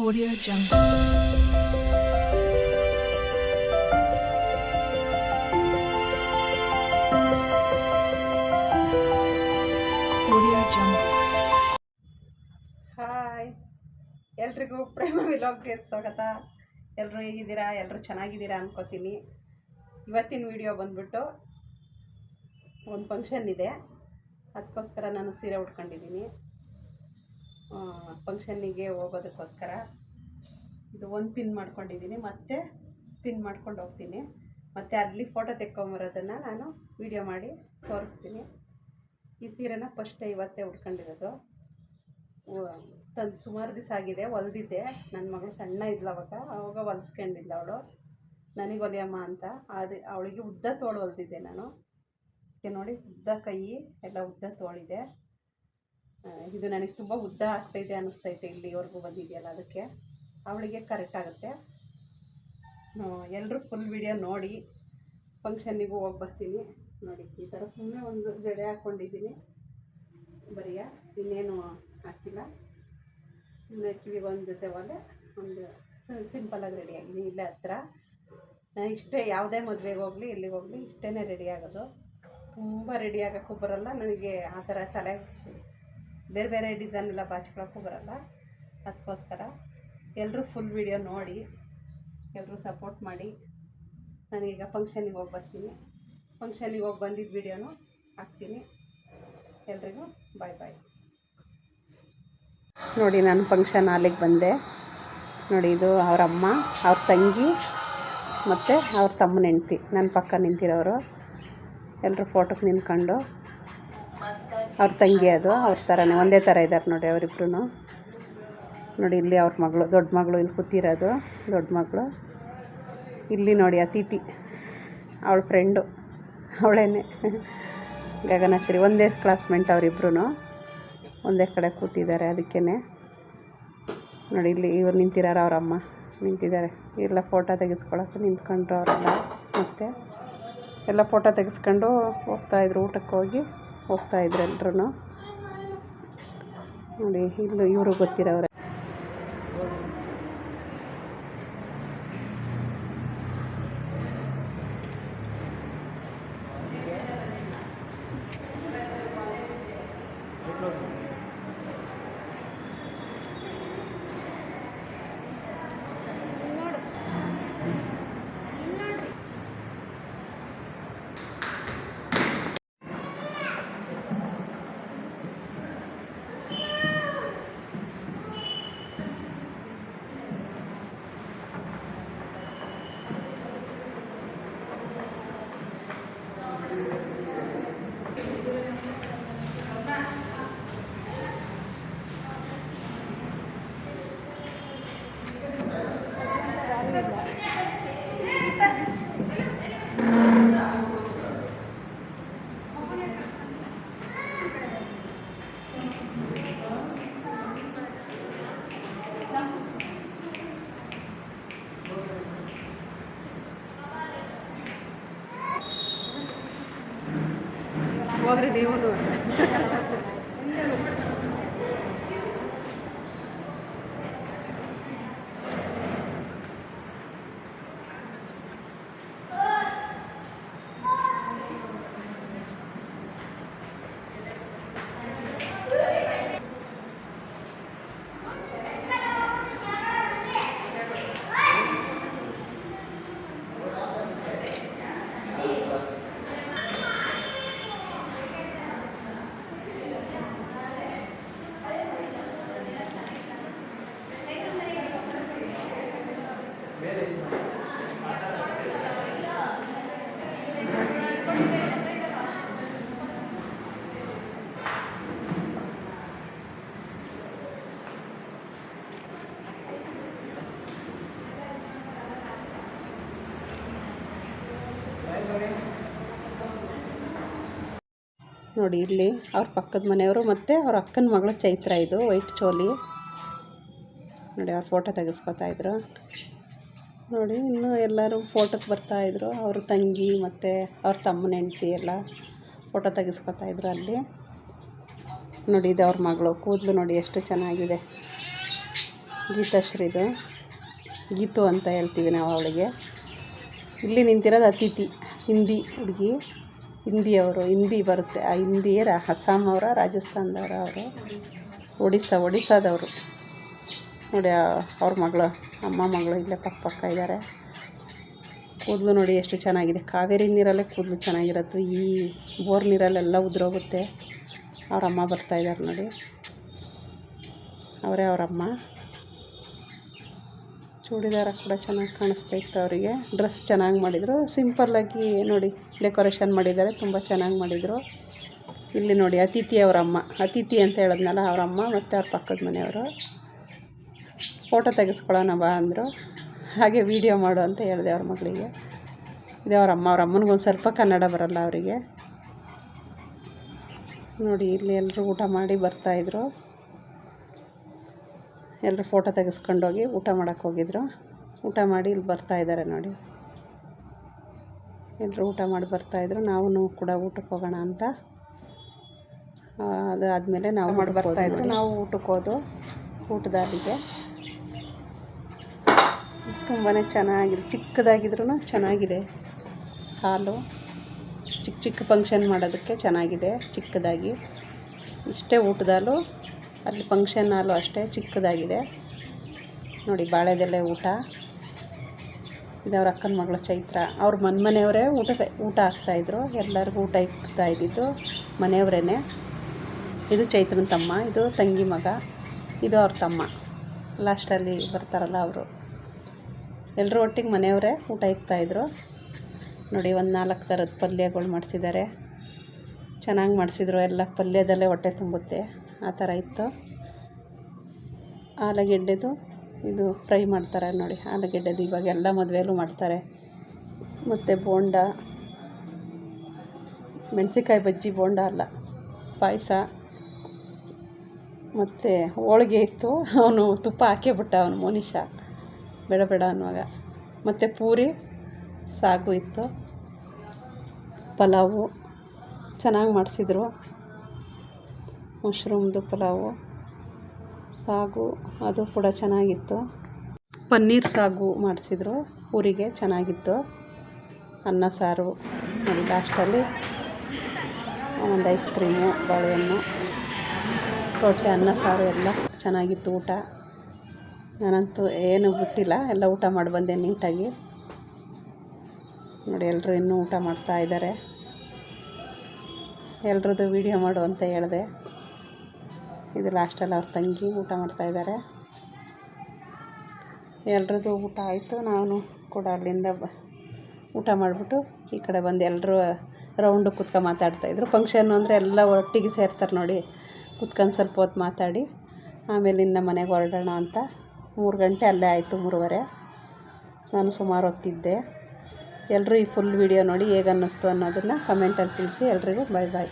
Audio Jungle. Hi ಎಲ್ರಿಗೂ ಪ್ರೇಮ ವಿಲಾಗ್ಗೆ ಸ್ವಾಗತ. ಎಲ್ಲರೂ ಹೇಗಿದ್ದೀರಾ? ಎಲ್ಲರೂ ಚೆನ್ನಾಗಿದ್ದೀರಾ ಅನ್ಕೋತೀನಿ. ಇವತ್ತಿನ ವಿಡಿಯೋ ಬಂದ್ಬಿಟ್ಟು ಒಂದು ಫಂಕ್ಷನ್ ಇದೆ. ಅದಕ್ಕೋಸ್ಕರ ನಾನು ಸೀರೆ ಉಟ್ಕೊಂಡಿದ್ದೀನಿ. ಫಂಕ್ಷನ್ನಿಗೆ ಹೋಗೋದಕ್ಕೋಸ್ಕರ ಇದು ಒಂದು ಪಿನ್ ಮಾಡ್ಕೊಂಡಿದ್ದೀನಿ. ಮತ್ತೆ ಪಿನ್ ಮಾಡ್ಕೊಂಡು ಹೋಗ್ತೀನಿ. ಮತ್ತು ಅಲ್ಲಿ ಫೋಟೋ ತೆಕ್ಕೊಂಬರೋದನ್ನು ನಾನು ವಿಡಿಯೋ ಮಾಡಿ ತೋರಿಸ್ತೀನಿ. ಈ ಸೀರೆನ ಫಸ್ಟ್ ಇವತ್ತೇ ಉಟ್ಕೊಂಡಿರೋದು. ತಂದು ಸುಮಾರು ದಿವಸ ಆಗಿದೆ ಹೊಲ್ದಿದ್ದೆ ನನ್ನ ಮಗಳು ಸಣ್ಣ ಇದ್ಲು ಅವಾಗ. ಅವಾಗ ಹೊಲಿಸ್ಕೊಂಡಿದ್ಲು ಅವಳು. ನನಗೆ ಹೊಲಿಯಮ್ಮ ಅಂತ. ಅದು ಅವಳಿಗೆ ಉದ್ದ ತೋಳು ಹೊಲ್ದಿದ್ದೆ ನಾನು. ನೋಡಿ, ಉದ್ದ ಕೈ, ಎಲ್ಲ ಉದ್ದ ತೋಳಿದೆ. ಇದು ನನಗೆ ತುಂಬ ಉದ್ದ ಆಗ್ತೈತೆ, ಅನ್ನಿಸ್ತೈತೆ ಇಲ್ಲಿವರೆಗೂ ಬಂದಿದೆಯಲ್ಲ ಅದಕ್ಕೆ. ಅವಳಿಗೆ ಕರೆಕ್ಟ್ ಆಗುತ್ತೆ. ಎಲ್ಲರೂ ಫುಲ್ ವಿಡಿಯೋ ನೋಡಿ ಫಂಕ್ಷನ್ನಿಗೂ ಹೋಗಿ ಬರ್ತೀನಿ. ನೋಡಿ, ಈ ಥರ ಸುಮ್ಮನೆ ಒಂದು ಜಡೆ ಹಾಕ್ಕೊಂಡಿದ್ದೀನಿ ಬರಿಯ, ಇನ್ನೇನು ಹಾಕಿಲ್ಲ. ಸುಮ್ಮನೆ ಕಿವಿಗೆ ಒಂದು ಜೊತೆ ಒಲೆ ಒಂದು ಸಿಂಪಲಾಗಿ ರೆಡಿ ಆಗಿದ್ದೀನಿ ಇಲ್ಲೇ ಹತ್ರ. ಇಷ್ಟೇ ಯಾವುದೇ ಮದುವೆಗೆ ಹೋಗಲಿ ಇಲ್ಲಿಗೆ ಹೋಗಲಿ ಇಷ್ಟೇ ರೆಡಿ ಆಗೋದು. ತುಂಬ ರೆಡಿ ಆಗೋಕ್ಕೂ ಬರಲ್ಲ. ನನಗೆ ಆ ಥರ ತಲೆ ಬೇರೆ ಬೇರೆ ಡಿಸೈನ್ ಎಲ್ಲ ಬಾಚ್ಕೊಳ್ಳೋಕ್ಕೂ ಬರಲ್ಲ. ಅದಕ್ಕೋಸ್ಕರ ಎಲ್ಲರೂ ಫುಲ್ ವಿಡಿಯೋ ನೋಡಿ ಎಲ್ಲರೂ ಸಪೋರ್ಟ್ ಮಾಡಿ. ನನಗೀಗ ಫಂಕ್ಷನಿಗೆ ಹೋಗಿ ಬರ್ತೀನಿ. ಫಂಕ್ಷನಿಗೆ ಹೋಗಿ ಬಂದಿದ್ದ ವಿಡಿಯೋನು ಹಾಕ್ತೀನಿ. ಎಲ್ರಿಗೂ ಬಾಯ್ ಬಾಯ್ ನೋಡಿ ನಾನು ಫಂಕ್ಷನ್ ಹಾಲಿಗೆ ಬಂದೆ. ನೋಡಿ ಇದು ಅವ್ರ ಅಮ್ಮ ಅವ್ರ ತಂಗಿ ಮತ್ತು ಅವ್ರ ತಮ್ಮನ ಹೆಂಡ್ತಿ ನನ್ನ ಪಕ್ಕ ನಿಂತಿರೋರು. ಎಲ್ಲರೂ ಫೋಟೋಗೆ ನಿಂತ್ಕೊಂಡು ಅವ್ರ ತಂಗಿ ಅದು, ಅವ್ರ ಥರನೇ ಒಂದೇ ಥರ ಇದ್ದಾರೆ ನೋಡಿ ಅವರಿಬ್ರು ನೋಡಿ ಇಲ್ಲಿ ಅವ್ರ ಮಗಳು, ದೊಡ್ಡ ಮಗಳು ಇಲ್ಲಿ ಕೂತಿರೋದು, ದೊಡ್ಡ ಮಗಳು. ಇಲ್ಲಿ ನೋಡಿ ಅತಿಥಿ, ಅವಳ ಫ್ರೆಂಡು ಅವಳೇನೆ. ಗಗನಶ್ರೀ, ಒಂದೇ ಕ್ಲಾಸ್ಮೇಟ್ ಅವರಿಬ್ರು ಒಂದೇ ಕಡೆ ಕೂತಿದ್ದಾರೆ ಅದಕ್ಕೇ ನೋಡಿ ಇಲ್ಲಿ ಇವ್ರು ನಿಂತಿದ್ದಾರೆ ಅವರಮ್ಮ ನಿಂತಿದ್ದಾರೆ. ಎಲ್ಲ ಫೋಟೋ ತೆಗೆಸ್ಕೊಳಕ್ಕೆ ನಿಂತ್ಕೊಂಡ್ರು ಅವರೆಲ್ಲ, ಮತ್ತು ಎಲ್ಲ ಫೋಟೋ ತೆಗೆಸ್ಕೊಂಡು ಹೋಗ್ತಾಯಿದ್ರು ಊಟಕ್ಕೆ ಹೋಗಿ ಹೋಗ್ತಾಯಿದ್ರು ಎಲ್ಲರೂ ನೋಡಿ ಇಲ್ಲೂ ಇವರು ಗೊತ್ತಿರೋರೆ ಹೋಗ್ರಿ ನೀವು ನೋಡಿ ಇಲ್ಲಿ ಅವ್ರ ಪಕ್ಕದ ಮನೆಯವರು ಮತ್ತು ಅವ್ರ ಅಕ್ಕನ ಮಗಳು ಚೈತ್ರ ಇದು, ವೈಟ್ ಚೋಲಿ. ನೋಡಿ, ಅವ್ರ ಫೋಟೋ ತೆಗೆಸ್ಕೊತಾ ಇದ್ರು. ನೋಡಿ, ಇನ್ನೂ ಎಲ್ಲರೂ ಫೋಟೋಕ್ಕೆ ಬರ್ತಾಯಿದ್ರು ಅವ್ರ ತಂಗಿ ಮತ್ತು ಅವ್ರ ತಮ್ಮನ ಹೆಂಡತಿ ಎಲ್ಲ ಫೋಟೋ ತೆಗೆಸ್ಕೊತಾ ಇದ್ರು ಅಲ್ಲಿ. ನೋಡಿ, ಇದು ಅವ್ರ ಮಗಳು. ಕೂದಲು ನೋಡಿ ಎಷ್ಟು ಚೆನ್ನಾಗಿದೆ. ಗೀತಾಶ್ರೀದು. ಗೀತು ಅಂತ ಹೇಳ್ತೀವಿ ನಾವು ಅವಳಿಗೆ. ಇಲ್ಲಿ ನಿಂತಿರೋದು ಅತಿಥಿ, ಹಿಂದಿ ಹುಡುಗಿ. ಹಿಂದಿಯವರು, ಹಿಂದಿ ಬರುತ್ತೆ. ಆ ಹಿಂದಿ ರ ಅವರ, ರಾಜಸ್ಥಾನದವರ ಅವರು? ಒಡಿಸ್ಸಾ, ಒಡಿಸ್ಸಾದವರು. ನೋಡಿ ಅವ್ರ ಮಗಳು, ಅಮ್ಮ ಮಗಳು ಇಲ್ಲೇ ಪಕ್ಕ ಪಕ್ಕ ಇದ್ದಾರೆ ಕೂದಲು ನೋಡಿ ಎಷ್ಟು ಚೆನ್ನಾಗಿದೆ. ಕಾವೇರಿ ನೀರಲ್ಲೇ ಕೂದಲು ಚೆನ್ನಾಗಿರುತ್ತೆ. ಈ ಬೋರ್ ನೀರಲ್ಲೆಲ್ಲ ಉದುರೋಗುತ್ತೆ. ಅವ್ರ ಅಮ್ಮ ಬರ್ತಾಯಿದ್ದಾರೆ ನೋಡಿ. ಅವರೇ ಅವರಮ್ಮ ಚೂಡಿದಾರ ಕೂಡ ಚೆನ್ನಾಗಿ ಕಾಣಿಸ್ತಾ ಇತ್ತು ಅವರಿಗೆ. ಡ್ರೆಸ್ ಚೆನ್ನಾಗಿ ಮಾಡಿದರು. ಸಿಂಪಲ್ಲಾಗಿ ನೋಡಿ, ಡೆಕೋರೇಷನ್ ಮಾಡಿದ್ದಾರೆ. ತುಂಬ ಚೆನ್ನಾಗಿ ಮಾಡಿದರು. ಇಲ್ಲಿ ನೋಡಿ, ಅತಿಥಿ ಅವರಮ್ಮ ಅತಿಥಿ ಅಂತ ಹೇಳಿದ್ನಲ್ಲ ಅವರಮ್ಮ ಮತ್ತು ಅವ್ರ ಪಕ್ಕದ ಮನೆಯವರು. ಫೋಟೋ ತೆಗೆಸ್ಕೊಳ್ಳೋಣ ಬಾ ಅಂದರು. ಹಾಗೆ ವೀಡಿಯೋ ಮಾಡು ಅಂತ ಹೇಳಿದೆ ಅವ್ರ ಮಗಳಿಗೆ. ಇದು ಅವ್ರ ಅಮ್ಮ ಅವ್ರ ಅಮ್ಮನಿಗೊಂದು ಸ್ವಲ್ಪ ಕನ್ನಡ ಬರಲ್ಲ ಅವರಿಗೆ. ನೋಡಿ ಇಲ್ಲಿ ಎಲ್ಲರೂ ಊಟ ಮಾಡಿ ಬರ್ತಾಯಿದ್ರು ಎಲ್ಲರೂ ಫೋಟೋ ತೆಗೆಸ್ಕೊಂಡೋಗಿ ಊಟ ಮಾಡೋಕ್ಕೆ ಹೋಗಿದ್ರು. ಊಟ ಮಾಡಿ ಇಲ್ಲಿ ಬರ್ತಾಯಿದ್ದಾರೆ ನೋಡಿ. ಎಲ್ಲರೂ ಊಟ ಮಾಡಿ ಬರ್ತಾಯಿದ್ರು ನಾವು ಕೂಡ ಊಟಕ್ಕೆ ಹೋಗೋಣ ಅಂತ. ಆ, ಅದು ಆದಮೇಲೆ ನಾವು ಮಾಡಿ ಬರ್ತಾಯಿದ್ರು ನಾವು ಊಟಕ್ಕೆ ಹೋದು ಊಟದ ಅಲ್ಲಿಗೆ ತುಂಬಾ ಚೆನ್ನಾಗಿದೆ. ಚಿಕ್ಕದಾಗಿದ್ರೂ ಚೆನ್ನಾಗಿದೆ. ಹಾಲು ಚಿಕ್ಕ ಚಿಕ್ಕ ಫಂಕ್ಷನ್ ಮಾಡೋದಕ್ಕೆ ಚೆನ್ನಾಗಿದೆ, ಚಿಕ್ಕದಾಗಿ. ಇಷ್ಟೇ ಊಟದ ಹಾಲು, ಅಲ್ಲಿ ಫಂಕ್ಷನ್ ಹಾಲು ಅಷ್ಟೇ ಚಿಕ್ಕದಾಗಿದೆ. ನೋಡಿ ಬಾಳೆದೆಲೆ ಊಟ. ಇದು ಅವ್ರ ಅಕ್ಕನ ಮಗಳ ಚೈತ್ರ. ಅವ್ರ ಮನೆ ಮನೆಯವರೇ ಊಟ ಊಟ ಹಾಕ್ತಾಯಿದ್ರು ಎಲ್ಲರಿಗೂ ಊಟ ಇಕ್ತಾ ಇದ್ದಿದ್ದು ಮನೆಯವರೇ ಇದು ಚೈತ್ರನ ತಮ್ಮ, ಇದು ತಂಗಿ ಮಗ, ಇದು ಅವ್ರ ತಮ್ಮ. ಲಾಸ್ಟಲ್ಲಿ ಬರ್ತಾರಲ್ಲ ಅವರು. ಎಲ್ಲರೂ ಒಟ್ಟಿಗೆ ಮನೆಯವರೇ ಊಟ ಇಕ್ತಾಯಿದ್ರು ನೋಡಿ, ಒಂದು ನಾಲ್ಕು ಥರದ ಪಲ್ಯಗಳು ಮಾಡಿಸಿದ್ದಾರೆ ಚೆನ್ನಾಗಿ ಮಾಡಿಸಿದ್ರು. ಎಲ್ಲ ಪಲ್ಯದಲ್ಲೇ ಹೊಟ್ಟೆ ತುಂಬುತ್ತೆ. ಆ ಥರ ಇತ್ತು. ಆಲೂಗೆಡ್ಡೆದು ಇದು ಫ್ರೈ ಮಾಡ್ತಾರೆ ನೋಡಿ. ಆಲೂಗೆಡ್ಡೆದು ಇವಾಗ ಎಲ್ಲ ಮದುವೆಯಲ್ಲೂ ಮಾಡ್ತಾರೆ. ಮತ್ತು ಬೋಂಡ. ಮೆಣಸಿಕಾಯಿ ಬಜ್ಜಿ ಬೋಂಡ ಅಲ್ಲ, ಪಾಯಸ. ಮತ್ತು ಹೋಳಿಗೆ ಇತ್ತು. ಅವನು ತುಪ್ಪ ಹಾಕಿಬಿಟ್ಟ ಅವನು ಮೋನಿಷ. ಬೇಡ ಬೇಡ ಅನ್ನುವಾಗ. ಮತ್ತು ಪೂರಿ ಸಾಗು ಇತ್ತು. ಪಲಾವು ಚೆನ್ನಾಗಿ ಮಾಡಿಸಿದ್ರು. ಮಶ್ರೂಮ್ದು ಪಲಾವು ಸಾಗು, ಅದು ಕೂಡ ಚೆನ್ನಾಗಿತ್ತು. ಪನ್ನೀರ್ ಸಾಗು ಮಾಡಿಸಿದ್ರು, ಪೂರಿಗೆ ಚೆನ್ನಾಗಿತ್ತು. ಅನ್ನ, ಸಾರು ಲಾಸ್ಟಲ್ಲಿ ಒಂದು ಐಸ್ ಕ್ರೀಮು, ಬಾಳೆಹಣ್ಣು, ಟೋಟ್ಲಿ ಅನ್ನ, ಸಾರು ಎಲ್ಲ ಚೆನ್ನಾಗಿತ್ತು ಊಟ. ನಾನಂತೂ ಏನು ಬಿಟ್ಟಿಲ್ಲ, ಎಲ್ಲ ಊಟ ಮಾಡಿ ಬಂದೆ ನೀಟಾಗಿ. ನೋಡಿ ಎಲ್ಲರೂ ಇನ್ನೂ ಊಟ ಮಾಡ್ತಾ ಇದ್ದಾರೆ. ಎಲ್ರದ್ದು ವೀಡಿಯೋ ಮಾಡು ಅಂತ ಹೇಳಿದೆ. ಇದು ಲಾಸ್ಟಲ್ಲಿ ಅವ್ರ ತಂಗಿ ಊಟ ಮಾಡ್ತಾ ಇದ್ದಾರೆ. ಎಲ್ರದ್ದು ಊಟ ಆಯಿತು. ನಾನು ಕೂಡ ಅಲ್ಲಿಂದ ಊಟ ಮಾಡಿಬಿಟ್ಟು ಈ ಕಡೆ ಬಂದು ಎಲ್ಲರೂ ರೌಂಡು ಮಾತಾಡ್ತಾ ಮಾತಾಡ್ತಾಯಿದ್ರು ಫಂಕ್ಷನ್ನು ಅಂದರೆ ಎಲ್ಲ ಒಟ್ಟಿಗೆ ಸೇರ್ತಾರೆ ನೋಡಿ, ಕುತ್ಕೊಂಡು ಸ್ವಲ್ಪ ಹೊತ್ತು ಮಾತಾಡಿ, ಆಮೇಲೆ ಇನ್ನು ಮನೆಗೆ ಹೊರಡೋಣ ಅಂತ. ಮೂರು ಗಂಟೆ ಅಲ್ಲೇ ಆಯಿತು ಮೂರುವರೆ. ನಾನು ಸುಮಾರು ಹೊತ್ತಿದ್ದೆ. ಎಲ್ಲರೂ ಈ ಫುಲ್ ವೀಡಿಯೋ ನೋಡಿ ಹೇಗೆ ಅನ್ನಿಸ್ತು ಅನ್ನೋದನ್ನು ಕಮೆಂಟಲ್ಲಿ ತಿಳಿಸಿ ಎಲ್ರಿಗೂ ಬಾಯ್ ಬಾಯ್